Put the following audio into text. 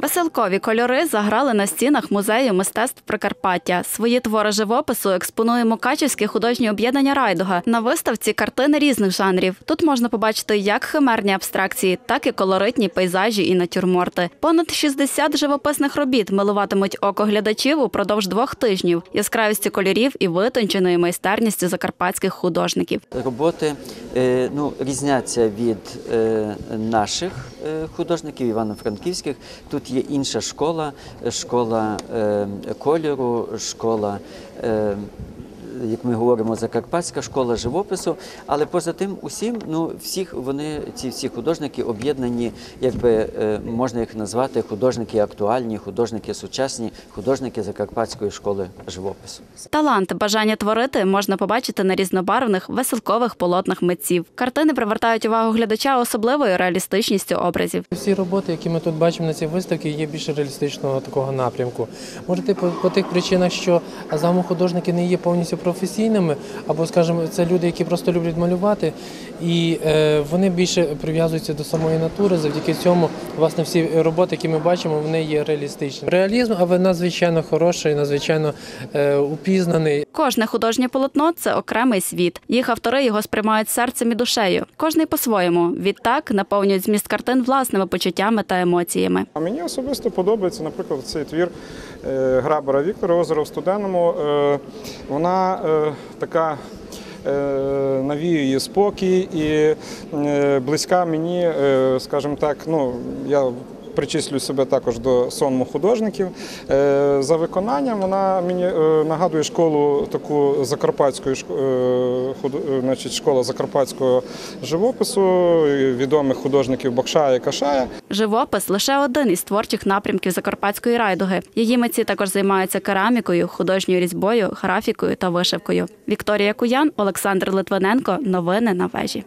Веселкові кольори заграли на стінах музею мистецтв Прикарпаття. Свої твори живопису експонує Мукачівське художнє об'єднання Райдуга. На виставці картини різних жанрів. Тут можна побачити як химерні абстракції, так і колоритні пейзажі і натюрморти. Понад 60 живописних робіт милуватимуть око глядачів упродовж двох тижнів, яскравістю кольорів і витонченою майстерністю закарпатських художників. Роботи ну, різняться від е, наших е, художників івано-франківських. Тут є інша школа, е, школа е, кольору, школа. Як ми говоримо, закарпатська школа живопису, але поза тим, усім, ну всіх вони, ці всі художники об'єднані, якби е, можна їх назвати художники актуальні, художники сучасні, художники закарпатської школи живопису. Талант, бажання творити можна побачити на різнобарвних веселкових полотнах митців. Картини привертають увагу глядача особливою реалістичністю образів. Всі роботи, які ми тут бачимо на цій виставці, є більш реалістичного такого напрямку. Може, ти по, по тих причинах, що загалом художники не є повністю професійними, або, скажімо, це люди, які просто люблять малювати, і е, вони більше прив'язуються до самої натури. Завдяки цьому, власне, всі роботи, які ми бачимо, вони є реалістичні. Реалізм, але надзвичайно хороший, надзвичайно е, упізнаний. Кожне художнє полотно це окремий світ. Їх автори його сприймають серцем і душею. Кожний по-своєму. Відтак наповнюють зміст картин власними почуттями та емоціями. А мені особисто подобається, наприклад, цей твір е, Грабара Віктора Озеро в Студенному. Вона така навіює спокій і е, близька мені, е, скажімо так, ну я. Причислюю себе також до сонму художників. Е, За виконанням вона мені е, нагадує школу таку закарпатської е, значить, школа закарпатського живопису, відомих художників Бакшая і Кашая. Живопис лише один із творчих напрямків закарпатської райдуги. Її митці також займаються керамікою, художньою різьбою, графікою та вишивкою. Вікторія Куян, Олександр Литвиненко. Новини на вежі.